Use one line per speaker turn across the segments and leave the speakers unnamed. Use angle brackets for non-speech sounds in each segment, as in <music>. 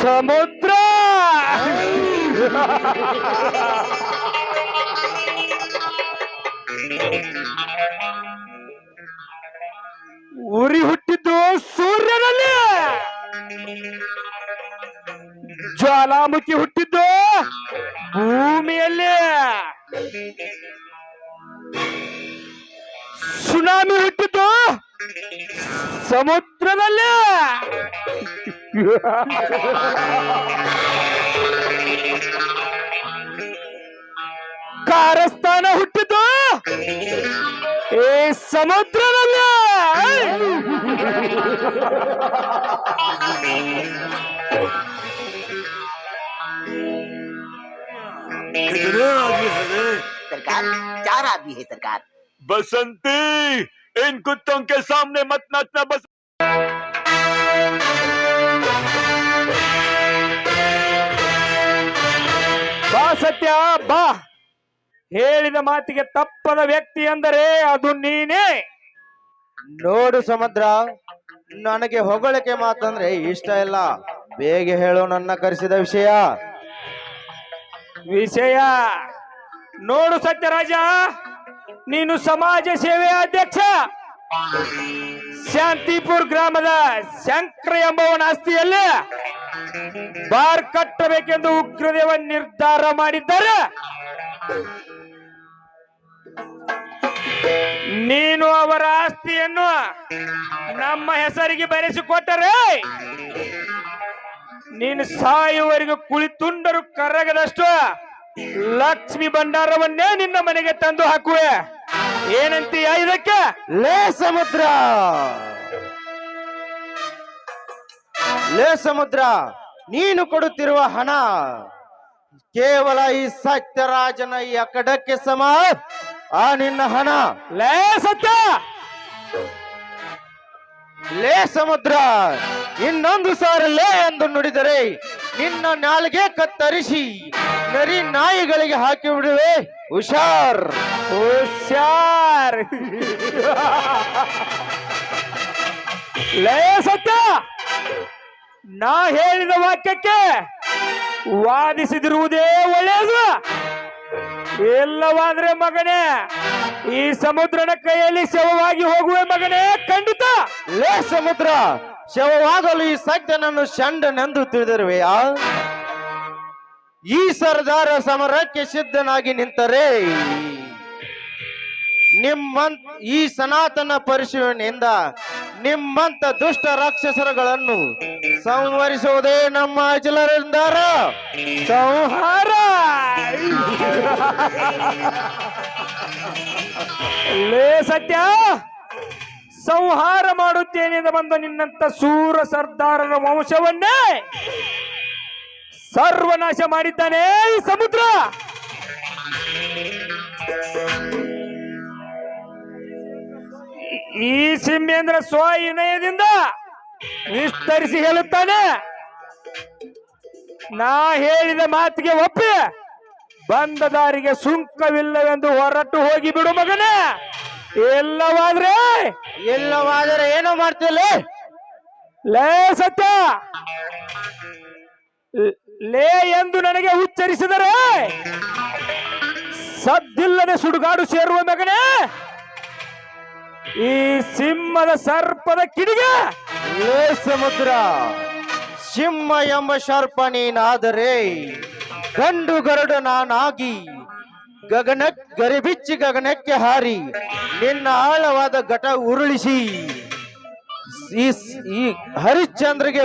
ಸಮುದ್ರ! ಉರಿ ಹುಟ್ಟಿದ್ದು ಸೂರ್ಯನಲ್ಲಿ! ಜ್ವಾಲಾಮುಖಿ ಹುಟ್ಟಿದ್ದು ಭೂಮಿಯಲ್ಲಿ! ಸುನಾಮಿ ಹುಟ್ಟಿದ್ದು ಸಮುದ್ರದಲ್ಲಿ ಕಾರಸ್ಥಾನ ಹುಟ್ಟಿದ್ದು ಈ ಸಮುದ್ರದಲ್ಲಿ
कितने आदमी है रे
सरकार चार आदमी है सरकार
बसंती इन कुत्तों के सामने मत नाचना बस
ಬಾ ಸತ್ಯ ಬಾ ಹೇಳಿದ ಮಾತಿಗೆ ತಪ್ಪದ ವ್ಯಕ್ತಿ ಎಂದರೆ ಅದು ನೀನೇ
ನೋಡು ಸಮುದ್ರ ನನಗೆ ಹೊಗಳಿಕೆ ಮಾತಂದ್ರೆ ಇಷ್ಟ ಇಲ್ಲ ಬೇಗ ಹೇಳು ನನ್ನ ಕರೆಸಿದ ವಿಷಯ
ವಿಷಯ ನೋಡು ಸತ್ಯರಾಜ ನೀನು ಸಮಾಜ ಸೇವೆ ಅಧ್ಯಕ್ಷ. ಶಾಂತಿಪುರ್ ಗ್ರಾಮದ ಶಂಕರ ಎಂಬವನ ಆಸ್ತಿಯಲ್ಲಿ ಬಾರ್ ಕಟ್ಟಬೇಕೆಂದು ಉಗ್ರದೇವ ನಿರ್ಧಾರ ಮಾಡಿದ್ದಾರೆ. ನೀನು ಅವರ ಆಸ್ತಿಯನ್ನು ನಮ್ಮ ಹೆಸರಿಗೆ ಬರೆಸಿಕೊಟ್ಟರೆ ನೀನು ಸಾಯುವವರೆಗೂ ಕುಳಿತುಂಡರು ಕರಗದಷ್ಟು ಲಕ್ಷ್ಮಿ ಭಂಡಾರವನ್ನೇ ನಿನ್ನ ಮನೆಗೆ ತಂದು ಹಾಕುವೆ. ಏನಂತೀಯ ಇದಕ್ಕೆ?
ಲೇ ಸಮುದ್ರ. ಲೇ ಸಮುದ್ರ ನೀನು ಕೊಡುತ್ತಿರುವ ಹಣ ಕೇವಲ ಈ ಸತ್ಯರಾಜನ ಈ ಅಕಡಕ್ಕೆ ಸಮ. ಆ ನಿನ್ನ ಹಣ.
ಲೇ ಸತ್ಯ!
ಲೇ ಸಮುದ್ರ ಇನ್ನೊಂದು ಸಾರಿ ಲೇ ಎಂದು ನುಡಿದರೆ ನಿನ್ನ ನಾಲ್ಗೆ ಕತ್ತರಿಸಿ ನರಿ ನಾಯಿಗಳಿಗೆ ಹಾಕಿ ಬಿಡುವೆ. ಹುಷಾರ್.
ಹುಷಾರ್. ಲೇ ಸತ್ಯ, ನಾ ಹೇಳಿದ ವಾಕ್ಯಕ್ಕೆ ವಾದಿಸಿದಿರುವುದೇ ಒಳ್ಳೆಯದು. ಎಲ್ಲವಾದ್ರೆ ಮಗನೇ, ಈ ಸಮುದ್ರನ ಕೈಯಲ್ಲಿ ಶವವಾಗಿ ಹೋಗುವೆ ಮಗನೇ, ಖಂಡಿತ.
ಲೇ ಸಮುದ್ರ, ಶವವಾಗಲು ಈ ಸತ್ಯನನ್ನು ಷಂಡನೆಂದು ತಿಳಿದಿರುವೆಯಾ? ಈ ಸರ್ದಾರ ಸಮರಕ್ಕೆ ಸಿದ್ಧನಾಗಿ ನಿಂತರೆ. ನಿಮ್ಮಂತ ಈ ಸನಾತನ ಪರಿಶೀಲನೆಯಿಂದ ನಿಮ್ಮಂತ ದುಷ್ಟ ರಾಕ್ಷಸರುಗಳನ್ನು ಸಂವರಿಸುವುದೇ ನಮ್ಮ ಅಚಲರಿಂದಾರ
ಸಂಹಾರ. ಲೇ ಸತ್ಯ. ಸಂಹಾರ ಮಾಡುತ್ತೇನೆಂದು ಬಂದ ನಿನ್ನಂತ ಸೂರ ಸರ್ದಾರರ ವಂಶವನ್ನೇ. ಸರ್ವನಾಶ ಮಾಡಿದ್ದಾನೆ ಈ ಸಮುದ್ರ. ಈ ಸಿಂಹೇಂದ್ರ ಸ್ವ ವಿನಯದಿಂದ ವಿಸ್ತರಿಸಿ ಹೇಳುತ್ತಾನೆ. ನಾ ಹೇಳಿದ ಮಾತಿಗೆ ಒಪ್ಪಿ ಬಂದ ದಾರಿಗೆ ಸುಂಕವಿಲ್ಲವೆಂದು ಹೊರಟು ಹೋಗಿ ಬಿಡು ಮಗನೇ. ಎಲ್ಲವಾದ್ರೆ
ಎಲ್ಲವಾದ್ರೆ ಏನೋ ಮಾಡ್ತಿಲ್ಲ
ಲೇ ಸತ್ಯ. ಲೇ ಎಂದು ನನಗೆ ಉಚ್ಚರಿಸಿದರೆ ಸದ್ದಿಲ್ಲದೆ ಸುಡುಗಾಡು ಸೇರುವ ಮಗನೇ. ಈ ಸಿಂಹದ ಸರ್ಪದ ಕಿಡಿಗೆ
ಲೇ ಸಮುದ್ರ, ಸಿಂಹ ಎಂಬ ಸರ್ಪ ನೀನಾದರೆ ಗಂಡು ಗರುಡ ನಾನಾಗಿ ಗಗನ, ಗರಿಬಿಚ್ಚಿ ಗಗನಕ್ಕೆ ಹಾರಿ ನಿನ್ನ ಆಳವಾದ ಘಟ ಉರುಳಿಸಿ. ಈ ಈ ಹರಿಶ್ಚಂದ್ರಗೆ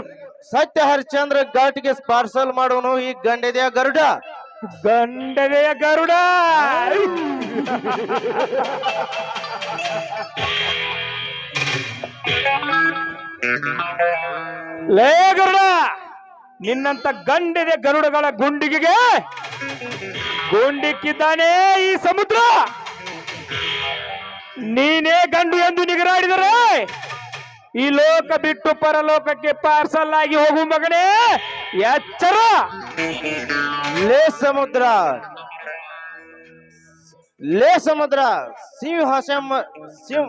ಸತ್ಯ ಹರಿಶ್ಚಂದ್ರ ಘಾಟಿಗೆ ಪಾರ್ಸಲ್ ಮಾಡುವನು ಈ ಗಂಡೆದೆಯ ಗರುಡ.
ಗಂಡನೆಯ ಗರುಡ. ಲೇ ಗರುಡ, ನಿನ್ನಂತ ಗಂಡಿದೆ ಗರುಡಗಳ ಗುಂಡಿಗೆಗೆ ಗುಂಡಿಕ್ಕಿದ್ದಾನೆ ಈ ಸಮುದ್ರ. ನೀನೇ ಗಂಡು ಎಂದು ನಿಗರಾಡಿದರೆ ಈ ಲೋಕ ಬಿಟ್ಟು ಪರಲೋಕಕ್ಕೆ ಪಾರ್ಸಲ್ ಆಗಿ ಹೋಗು ಮಗನೇ. ಎಚ್ಚರ!
ಲೇ ಸಮುದ್ರ! ಲೇ ಸಮುದ್ರ! ಸಿಂಹ ಸಿಂಹ ಸಿಂಹ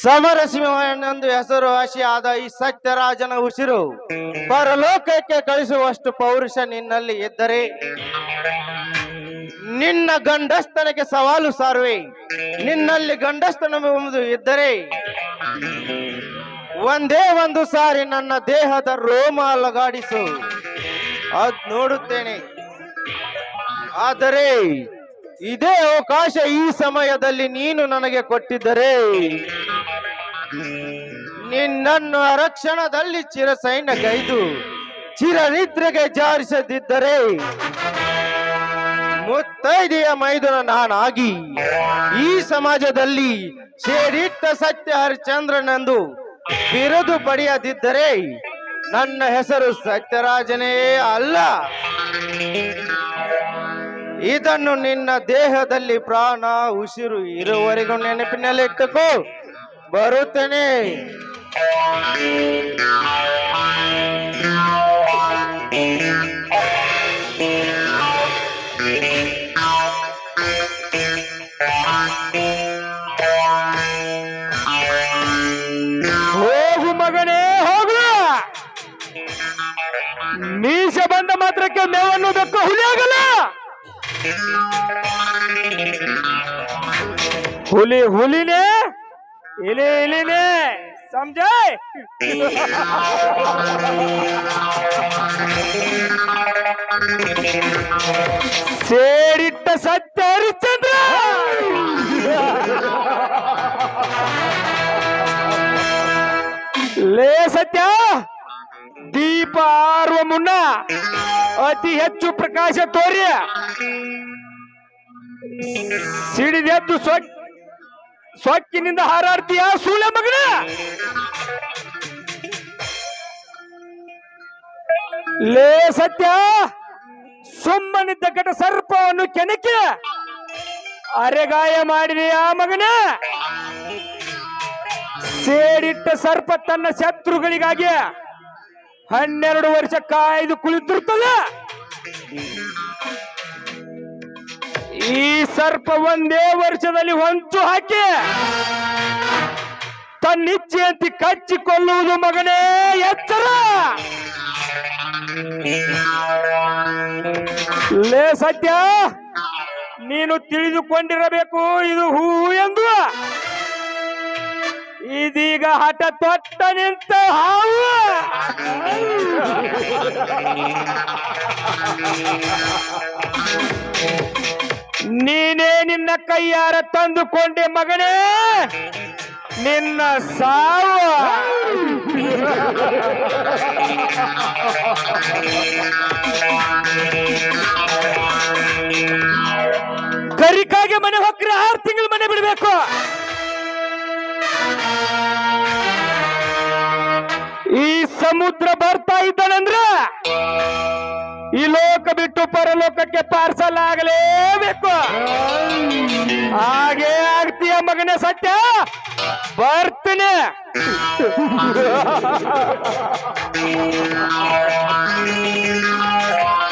ಹೆಸರುವಾಸಿ ಹೆಸರುವಾಸಿಯಾದ ಈ ಸತ್ಯರಾಜನ ಉಸಿರು. ಪರಲೋಕಕ್ಕೆ ಕಳಿಸುವಷ್ಟು ಪೌರುಷ ನಿನ್ನಲ್ಲಿ ಇದ್ದರೆ ನಿನ್ನ ಗಂಡಸ್ತನಕ್ಕೆ ಸವಾಲು ಸಾರುವೆ. ನಿನ್ನಲ್ಲಿ ಗಂಡಸ್ತನ ಇದ್ದರೆ ಒಂದೇ ಒಂದು ಸಾರಿ ನನ್ನ ದೇಹದ ರೋಮ ಅಲಗಾಡಿಸು ಅದ್ ನೋಡುತ್ತೇನೆ. ಆದರೆ ಇದೇ ಅವಕಾಶ ಈ ಸಮಯದಲ್ಲಿ ನೀನು ನನಗೆ ಕೊಟ್ಟಿದ್ದರೆ ನಿನ್ನನ್ನು ಅರಕ್ಷಣದಲ್ಲಿ ಚಿರಸೈನ್ಯ ಗೈದು ಚಿರನಿದ್ರೆಗೆ ಜಾರಿಸದಿದ್ದರೆ ಮುತ್ತೈದೆಯ ಮೈದುನ ನಾನಾಗಿ ಈ ಸಮಾಜದಲ್ಲಿ ಸೇರಿಟ್ಟ ಸತ್ಯ ಹರಿಶ್ಚಂದ್ರನೆಂದು ಬಿರುದು ಪಡೆಯದಿದ್ದರೆ ನನ್ನ ಹೆಸರು ಸತ್ಯರಾಜನೇ ಅಲ್ಲ. ಇದನ್ನು ನಿನ್ನ ದೇಹದಲ್ಲಿ ಪ್ರಾಣ ಉಸಿರು ಇರುವವರೆಗೂ ನೆನಪಿನಲ್ಲಿಟ್ಟುಕೋ. ಬರುತ್ತೇನೆ.
ಮೀಸ ಬಂದ ಮಾತ್ರಕ್ಕೆ ಮೇವನ್ನು ಬೆಕ್ಕು ಹುಲಿ ಆಗಲ್ಲ ಹುಲಿ ಹುಲಿನೇ, ಇಲಿ ಇಲಿನೇ ಸಮಜಾಯ್ ಸೇರಿಟ್ಟ ಸತ್ಯ ಹರಿಶ್ಚಂದ್ರ. ಲೇ ಸತ್ಯ. ದೀಪ ಆರುವ ಮುನ್ನ ಅತಿ ಹೆಚ್ಚು ಪ್ರಕಾಶ ತೋರಿ. ಸಿಡಿದೆದ್ದು ಸೊಕ್ ಸೊಕ್ಕಿನಿಂದ ಹಾರಾಡ್ತೀಯ ಸೂಳೆ ಮಗನ? ಲೇ ಸತ್ಯ, ಸುಮ್ಮನಿದ್ದ ಕಟ ಸರ್ಪವನ್ನು ಕೆಣಕಿ ಅರೆಗಾಯ ಮಾಡಿದೆಯಾ ಮಗನ? ಸೇಡಿಟ್ಟ ಸರ್ಪ ತನ್ನ ಶತ್ರುಗಳಿಗಾಗಿ ಹನ್ನೆರಡು ವರ್ಷ ಕಾಯ್ದು ಕುಳಿತಿರ್ತದ. ಈ ಸರ್ಪ ಒಂದೇ ವರ್ಷದಲ್ಲಿ ಹೊಂಚು ಹಾಕಿ ತನ್ನಿಚ್ಛೆಯಂತೆ ಕಚ್ಚಿಕೊಳ್ಳುವುದು ಮಗನೇ ಎಚ್ಚರ. ಲೇ ಸತ್ಯ, ನೀನು ತಿಳಿದುಕೊಂಡಿರಬೇಕು, ಇದು ಹೂ ಎಂದು. ಇದೀಗ ಹಠ ತೊಟ್ಟ ನಿಂತ ಹಾವು. ನೀನೇ ನಿನ್ನ ಕೈಯಾರ ತಂದುಕೊಂಡೆ ಮಗನೇ. ನಿನ್ನ ಸಾವು. ಕರಿಕಾಗೆ ಮನೆ ಹೋಗ್ರೆ ಆರು ತಿಂಗಳು ಮನೆ ಬಿಡಬೇಕು. ಈ ಸಮುದ್ರ ಬರ್ತಾ ಇದ್ದಾನಂದ್ರ ಈ ಲೋಕ ಬಿಟ್ಟು ಪರಲೋಕಕ್ಕೆ ಪಾರ್ಸಲ್ ಆಗಲೇಬೇಕು. ಹಾಗೆ ಆಗ್ತೀಯ ಮಗನೇ ಸತ್ಯ? ಬರ್ತೀನಿ. <laughs>